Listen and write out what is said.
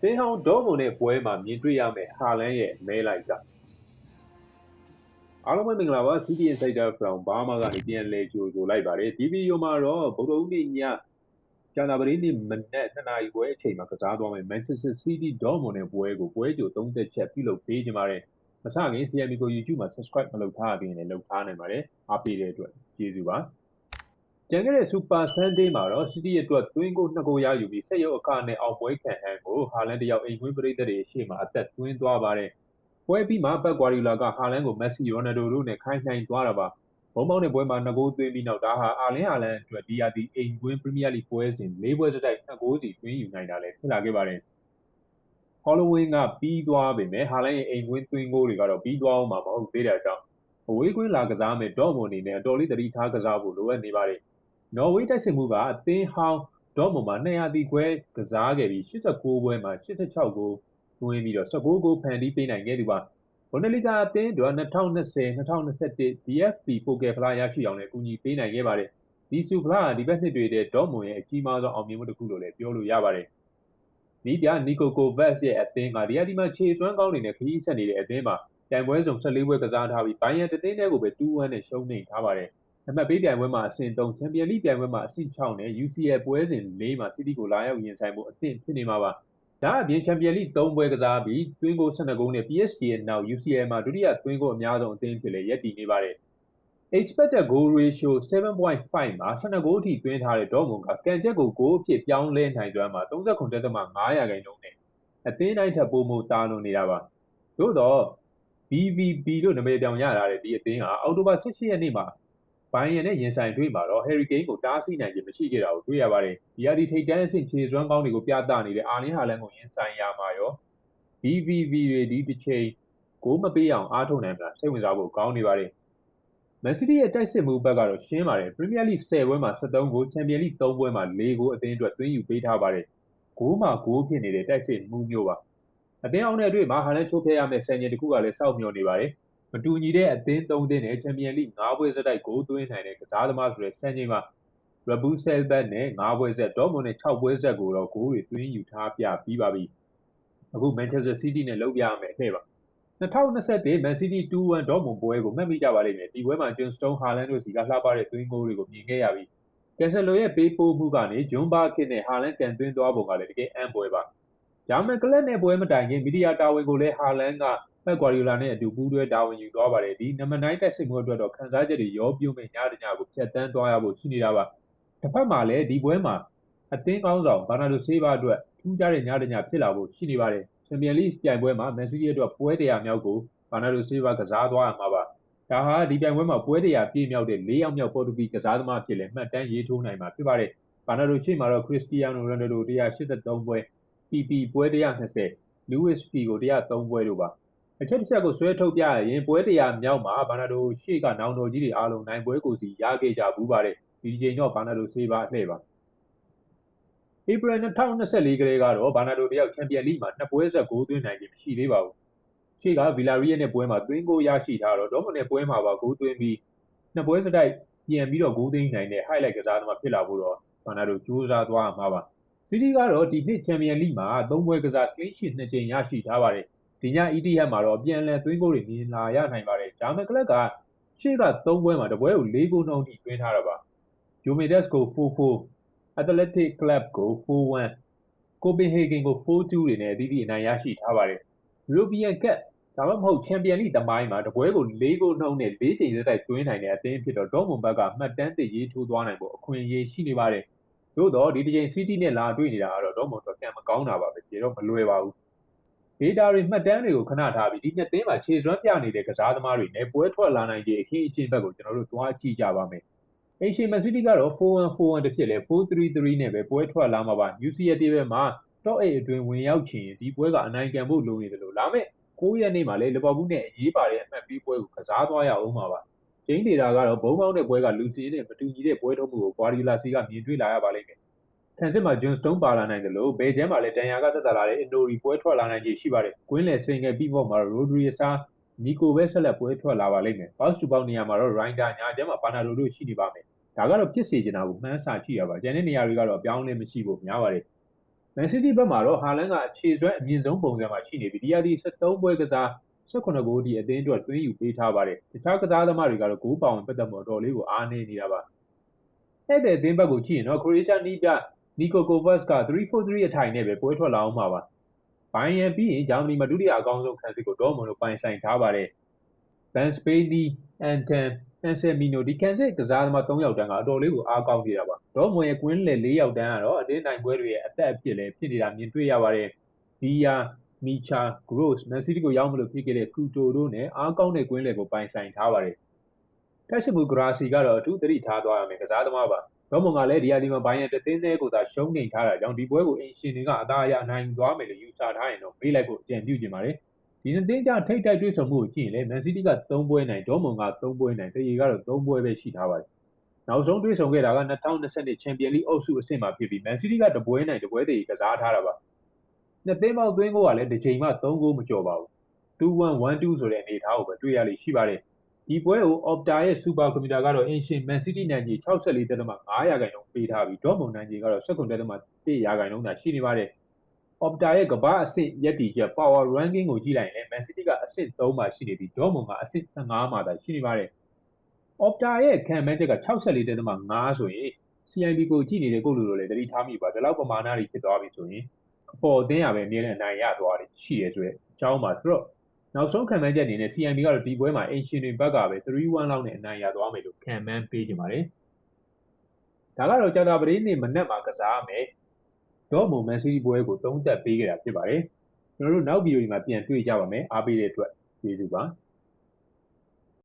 သင်းဟောင်းဒေါ်မွန်နဲ့ပွဲမှာမြင်တွေ့ရမယ့်ဟာလန်ရဲ့မဲလိုက်ကအားလုံးပဲမင်္ဂလာပါ City Insider from Burma ကနေပြန်လည်ကြိုဆိုလိုက်ပါတယ်ဒီဗီဒီယိုမှာတော့ဗုဒ္ဓဦးနေ့ညကျန်တာပရင်းနေ့မနက်2နာရီခွဲအချိန်မှာကစားသွားမယ် Manchester City Dortmund နဲ့ပွဲကိုပွဲကြို30ချက်ပြုလုပ်ပေးကြပါတယ်မစခင် CMB ကို YouTube မှာ subscribe မလုပ်ထားသေးရင်လည်းလုပ်ထားနိုင်ပါတယ်အားပေးတဲ့အတွက်ကျေးဇူးပါ ကျန်ခဲ့တဲ့ Super Sunday မှာတော့ City အတွက် သွင်းကို2ဂိုး ရယူပြီးဆက်ရုပ်အခနဲ့ အောင်ပွဲခံဟန်ကို ဟာလန်တယောက် အိမ်ကွင်းပရိသတ်တွေရှေ့မှာ အသက်သွင်းသွားပါတယ်။ပွဲပြီးမှပက်ဂွာရီလာက ဟာလန်ကို မက်ဆီ ရိုနယ်ဒိုတို့နဲ့ ခိုင်းနှိုင်းသွားတာပါ။ဘုံပေါင်းတဲ့ပွဲမှာ2ဂိုးသွင်းပြီးနောက် ဒါဟာ အာလင်း ဟာလန်အတွက် ဒီယာဒီအိမ်ကွင်း ပရီးမီးယားလိပွဲစဉ် ၄ ပွဲစတိုက်2ဂိုးစီ သွင်းယူနိုင်တာလည်း ဖြစ်လာခဲ့ပါတယ်။ Halloween ကပြီးသွားပေမဲ့ဟာလန်ရဲ့ အိမ်ကွင်းသွင်းဂိုးတွေကတော့ ပြီးသွားအောင်မှာ မဟုတ်သေးတဲ့ကြောင့် အဝေးကွင်း လာကစားမဲ့ဒေါ့မွန်အနေနဲ့ အတော်လေးတတိထားကစားဖို့ လိုအပ်နေပါတယ် နော်ဝေးတိုက်စစ်မှုကအသင်းဟောင်းဒေါ့မွန်မှာ200တီခွဲကစားခဲ့ပြီး89ပွဲမှာ86ဂိုးသွင်းပြီးတော့19ဂိုးဖန်တီးပေးနိုင်ခဲ့သူပါဘွန်ဒလီဂါအသင်းတို့2020-2021 DFB ပိုကယ်ဖလားရရှိအောင်လည်းအကူအညီပေးနိုင်ခဲ့ပါတယ်ဒီဆူဖလားဒီဘက်နှစ်တွေတဲ့ဒေါ့မွန်ရဲ့အကြီးမားဆုံးအောင်မြင်မှုတစ်ခုလို့လည်းပြောလို့ရပါတယ်နီးပြနီကိုကိုဗက်စ်ရဲ့အသင်းကဒီအဒီမှာခြေသွမ်းကောင်းနေနဲ့ခရီးဆက်နေတဲ့အသင်းမှာတိုင်ပွဲစုံ14ပွဲကစားထားပြီးဘိုင်ယန်တသင်းတဲ့ကိုပဲ2-1နဲ့ရှုံးနေထားပါတယ် နံပါတ်ပေးပြိုင်ပွဲမှာအဆင့်3ချန်ပီယံလိပြိုင်ပွဲမှာအဆင့်6နဲ့ UCL ပွဲစဉ်၄မှာ City ကိုလာရောက်ရင်ဆိုင်ဖို့အသင့်ဖြစ်နေမှာပါ။ဒါအပြင်ချန်ပီယံလိ3ပွဲကစားပြီးသွင်းကို12ဂိုးနဲ့ PSG ရဲ့နောက် UCL မှာဒုတိယသွင်းကိုအများဆုံးအသင်းဖြစ်လေရပ်တည်နေပါတယ်။ expected goal ratio 7.5မှာ12ဂိုးအထိသွင်းထားတဲ့ဒေါ့မွန်ကကန်ချက်ကိုဂိုးအဖြစ်ပြောင်းလဲနိုင်စွမ်းမှာ39.5ရာခိုင်နှုန်းနဲ့အသင်းတိုင်းထက်ပိုမိုတာလွန်နေတာပါ။သို့တော့ BVB လို့နာမည်ပြောင်ရတာတဲ့ဒီအသင်းဟာအောက်တိုဘာ18ရက်နေ့မှာ ဘိုင်ယန်နဲ့ရင်ဆိုင်တွေ့မှာတော့ Harry Kane ကိုတားဆီးနိုင်ခြင်းမရှိခဲ့တာကိုတွေ့ရပါတယ်။ဒီယာဒီထိတ်တန်းအဆင့်ခြေစွမ်းကောင်းတွေကိုပြသနေတဲ့အာလင်းဟာလန်ကိုရင်ဆိုင်ရမှာရော BVB တွေဒီတစ်ချိန်ကိုမပေးအောင်အားထုတ်နိုင်မှာစိတ်ဝင်စားဖို့ကောင်းနေပါတယ်။ Man City ရဲ့တိုက်စစ်မှုဘက်ကတော့ရှင်းပါတယ်။ Premier League 10ပွဲမှာ73ဂိုး Champions League 3ပွဲမှာ4ဂိုးအသင်းအတွက်သွင်းယူပေးထားပါတယ်။ဂိုးမှာဂိုးဖြစ်နေတဲ့တိုက်စစ်မှုမျိုးပါ။အသင်းအောင်တဲ့အတွေ့မှာဟာလန်ချိုးဖျက်ရမယ့်စံချိန်တစ်ခုကလည်းစောင့်မျှော်နေပါတယ်။ မတူညီတဲ့အသင်း၃သင်းနဲ့ချန်ပီယံလိ၅ပွဲဆက်တိုက်ဂိုးသွင်းနိုင်တဲ့ကစားသမားဆိုတဲ့စံချိန်မှာရဘူးဆဲလ်ဘတ်နဲ့၅ပွဲဆက်ဒေါ့မွန်နဲ့၆ပွဲဆက်ကိုတော့ဂိုးတွေသွင်းယူထားပြပြီးပါပြီအခုမန်ချက်စတာစီးတီးနဲ့လုပ်ပြရမယ်အထည့်ပါ2021 Man City 2-1ဒေါ့မွန်ပွဲကိုမှတ်မိကြပါလိမ့်မယ်ဒီပွဲမှာဂျွန်စတုန်းဟာလန်တို့စီကလှပတဲ့သွင်းဂိုးတွေကိုမြင်ခဲ့ရပြီးကယ်ဆယ်လိုရဲ့ပေးပို့မှုကနေဂျွန်ဘာကစ်နဲ့ဟာလန်ကန်သွင်းသွားပုံကလည်းတကယ်အံ့ပွဲပါဂျာမန်ကလပ်နဲ့ပွဲမတိုင်ခင်မီဒီယာတာဝန်ကိုလည်းဟာလန်က ပက်ကွာရီယိုလာနဲ့အတူပူးတွဲတာဝန်ယူသွားပါတယ်ဒီနံပါတ်9တက်စစ်မှုအတွက်တော့ခံစားချက်တွေရောပြိုးမဲ့ညတညကိုဖြတ်တန်းသွားရဖို့ရှိနေတာပါတစ်ဖက်မှာလည်းဒီပွဲမှာအသင်းကောင်းဆောင်ဘာနာဒိုဆေးဘာအတွက်ထူးခြားတဲ့ညတညဖြစ်လာဖို့ရှိနေပါတယ်ချန်ပီယံလိပြိုင်ပွဲမှာမန်စီးတီးအတွက်ပွဲတရားမြောက်ကိုဘာနာဒိုဆေးဘာကစားသွားရမှာပါဒါဟာဒီပြိုင်ပွဲမှာပွဲတရားပြည့်မြောက်တဲ့၄ယောက်မြောက်ပေါ်တူဂီကစားသမားဖြစ်လဲမှတ်တမ်းရေးထိုးနိုင်မှာဖြစ်ပါတယ်ဘာနာဒိုရှေ့မှာတော့ခရစ္စတီယာနိုရိုနယ်ဒို183ပွဲ PP ပွဲ120လူးဝစ်ဖီကို103ပွဲတို့ပါ အချက်တစ်ချက်ကိုဆွဲထုတ်ပြရရင်ပွဲတရားမြောက်မှာဘာနာဒိုရှေ့ကနောင်တော်ကြီးတွေအားလုံးနိုင်ပွဲကိုစီရခဲ့ကြဘူးပါတယ်ဒီချိန်တော့ဘာနာဒိုဆေးပါအလှည့်ပါဧပြီ2024ကလေးကတော့ဘာနာဒိုတယောက်ချန်ပီယံလိမှာနှစ်ပွဲဆက်ဂိုးသွင်းနိုင်ခြင်းမရှိသေးပါဘူးရှေ့ကဗီလာရီယက်နဲ့ပွဲမှာသွင်းဂိုးရရှိထားတော့ဒေါမွန်နဲ့ပွဲမှာပါဂိုးသွင်းပြီးနှစ်ပွဲစတိုက်ပြန်ပြီးတော့ဂိုးသိမ်းနိုင်တဲ့ highlight ကစားသမားဖြစ်လာဖို့တော့ဘာနာဒိုကြိုးစားသွားမှာပါစီးတီးကတော့ဒီနှစ်ချန်ပီယံလိမှာ၃ပွဲကစား clean sheet နှစ်ကြိမ်ရရှိထားပါတယ် ဒီည ETH မှာတော့ပြန်လည်သွင်းဂိုးတွေ မြင်လာရနိုင်ပါတယ် ဂျာမန်ကလပ်က ရှေ့က3ပွဲမှာ တပွဲကို4ဂိုးနှုန်းထိ သွင်းထားတာပါဂျိုမီဒက်စ်ကို 4-4 Athletic Club ကို 4-1 ကိုပင်ဟေဂင်ကို 4-2 တွေနဲ့ အသီးသီး အနိုင်ရရှိထားပါတယ် European Cup ဒါမှမဟုတ် ချန်ပီယံလိတမိုင်းမှာ တပွဲကို ၄ ဂိုးနှုန်းနဲ့၄ချိန်သက်တိုက် သွင်းနိုင်တဲ့အသင်းဖြစ်တော့ ဒေါ့မွန်ဘက်က မှတ်တမ်းသစ်ရေးထိုးသွားနိုင်ဖို့ အခွင့်အရေးရှိနေပါတယ် သို့တော့ဒီတစ်ချိန်စီးတီးနဲ့ လာတွေ့နေတာကတော့ ဒေါ့မွန်တော့ကံမကောင်းတာပါပဲပြေတော့ မလွယ်ပါဘူး ဒေတာတွေမှတ်တမ်းတွေကိုခဏထားပြီးဒီနှစ်သင်းမှာခြေစွမ်းပြနေတဲ့ကစားသမားတွေနဲ့ပွဲထွက်လာနိုင်ခြေအခင်းအကျင်းဘက်ကိုကျွန်တော်တို့သွားကြည့်ကြပါမယ်။အိမ်ရှင်မန်စီးတီးကတော့4-1-4-1တစ်ဖြစ်လဲ4-3-3နဲ့ပဲပွဲထွက်လာမှာပါ။ UCL တေးဘက်မှာ top 8အတွင်းဝင်ရောက်ချင်ဒီပွဲကအနိုင်ကန်ဖို့လိုနေတယ်လို့လာမယ့်9ရက်နေ့မှာလဲလီဗာပူးနဲ့အရေးပါတဲ့အမှတ်ပေးပွဲကိုကစားသွားရအောင်မှာပါ။ဂျိန်းဒေတာကတော့ဘုံပေါင်းတဲ့ပွဲကလူစီနဲ့မတူညီတဲ့ပွဲထုံးမှုကိုဂွာဒီလာစီကမြင်တွေ့လာရပါလိမ့်မယ် ခံစစ်မှာဂျွန်စတုန်းပါလာနိုင်တယ်လို့ဘယ်ကျမ်းမှာလည်းတန်ရာကသက်သာလာတဲ့အင်ဒိုရီပွဲထွက်လာနိုင်ခြေရှိပါတယ်။ကွင်းလယ်စင်ငယ်ပြီးဖို့မှာရိုဒရီအစားနီကိုပဲဆက်လက်ပွဲထွက်လာပါလိမ့်မယ်။ဘောက်စတူပေါက်နေရာမှာတော့ရိုင်းဒါညာကျမ်းမှာဘာနာဒိုတို့ရှိနေပါမယ်။ဒါကတော့ဖြစ်စေချင်တာကိုမှန်းဆကြည့်ရပါ။ကျန်တဲ့နေရာတွေကတော့အပြောင်းအလဲမရှိဖို့များပါတယ်။ Man City ဘက်မှာတော့ဟာလန်ကအခြေဆွဲအမြင့်ဆုံးပုံစံမှာရှိနေပြီးဒီယာဒီ73ပွဲကစား18ဂိုးဒီအသင်းအတွက်သွင်းယူပေးထားပါတယ်တခြားကစားသမားတွေကတော့ဂိုးပေါင်ပတ်သက်မှုအတော်လေးကိုအားနည်းနေတာပါအဲ့တဲ့အသင်းဘက်ကိုကြည့်ရင်တော့ခရိုအေးရှားနီးပြ နီကိုကိုဗတ်စ်က3-4-3အထိုင်နဲ့ပဲပွဲထွက်လာအောင်မှာပါဘိုင်ယန်ပြီးရင်ဂျာမနီမှာဒုတိယအကောင်းဆုံးခံစစ်ကိုဒေါ်မွန်တို့ပိုင်ဆိုင်ထားပါတယ်ဗန်စပေးနီအန်တန်အန်ဆယ်မီနိုဒီကန်စစ်ကစားသမား၃ယောက်တန်းကအတော်လေးကိုအားကောင်းနေတာပါဒေါ်မွန်ရဲ့ကွင်းလေ၄ယောက်တန်းကတော့အတင်းနိုင်ပွဲတွေရဲ့အသက်အဖြစ်လည်းဖြစ်နေတာမြင်တွေ့ရပါတယ်ဒီယာမီချာဂရို့စ်မန်စီးတီးကိုရောက်မလို့ဖြစ်ခဲ့တဲ့ကူတိုတို့နဲ့အားကောင်းတဲ့ကွင်းလေကိုပိုင်ဆိုင်ထားပါတယ်တက်ရှိမှုဂရာစီကတော့အထူးသတိထားသွားရမယ်ကစားသမားပါ ဒေါ်မွန်ကလည်းဒီယာဒီမှာဘိုင်းရန်တသင်းသေးကိုသာရှုံးနေထားတာကြောင့်ဒီပွဲကိုအင်ရှင်တွေကအသာအရအနိုင်သွားမယ်လို့ယူဆထားရင်တော့မေးလိုက်ဖို့အကြံပြုချင်ပါတယ်ဒီနှစ်သင်းကြထိတ်တိုက်တွေ့ဆုံမှုကိုကြည့်ရင်လည်းမန်စီးတီးက3ပွဲနိုင်ဒေါ်မွန်က3ပွဲနိုင်တရီကတော့3ပွဲပဲရှိထားပါတယ်နောက်ဆုံးတွေ့ဆုံခဲ့တာက2020ချန်ပီယံလိအုပ်စုအဆင့်မှာဖြစ်ပြီးမန်စီးတီးကတပွဲနိုင်တပွဲတရီကစားထားတာပါနှစ်သင်းပေါက်သွင်းကိုကလည်းတစ်ချိန်မှ3ဂိုးမကျော်ပါဘူး2-1-1-2ဆိုတဲ့အနေအထားကိုပဲတွေ့ရလိမ့်ရှိပါတယ် ဒီပွဲကို Opta ရဲ့ Super Computer ကတော့ Ancient Man City နိုင်ကြီး64.5ရာခိုင်နှုန်းပေးထားပြီး Dortmund နိုင်ကြီးကတော့19.1ရာခိုင်နှုန်းသာရှိနေပါတယ်။ Opta ရဲ့ကမ္ဘာအဆင့်ရက်တီချက် Power Ranking ကိုကြည့်လိုက်ရင်လည်း Man City ကအဆင့်3မှာရှိနေပြီး Dortmund ကအဆင့်15မှာသာရှိနေပါတယ်။ Opta ရဲ့ခံမှန်းချက်က64.5ဆိုရင် CIB ကိုကြည့်နေတဲ့ကိုလူလိုလည်းသတိထားမိပါဒီလောက်ပမာဏတွေဖြစ်သွားပြီဆိုရင်အပေါ်အသင်းရပဲအမြဲတမ်းအနိုင်ရသွားတယ်ရှိရဲဆိုတဲ့အကြောင်းပါဆိုတော့ နောက်ဆုံးခံမှန်းချက်အနေနဲ့ CMB ကတော့ဒီပွဲမှာအင်ရှင်တွေဘက်ကပဲ3-1လောက်နဲ့အနိုင်ရသွားမယ်လို့ခံမှန်းပေးကြပါတယ်။ဒါကတော့ကြာတာပတေးနေ့မနက်မှာကစားမယ်။ဒေါ်မွန်မန်စီးတီးပွဲကိုသုံးသက်ပေးခဲ့တာဖြစ်ပါတယ်။ကျွန်တော်တို့နောက်ဗီဒီယိုဒီမှာပြန်တွေ့ကြပါမယ်။အားပေးတဲ့အတွက်ကျေးဇူးပါ။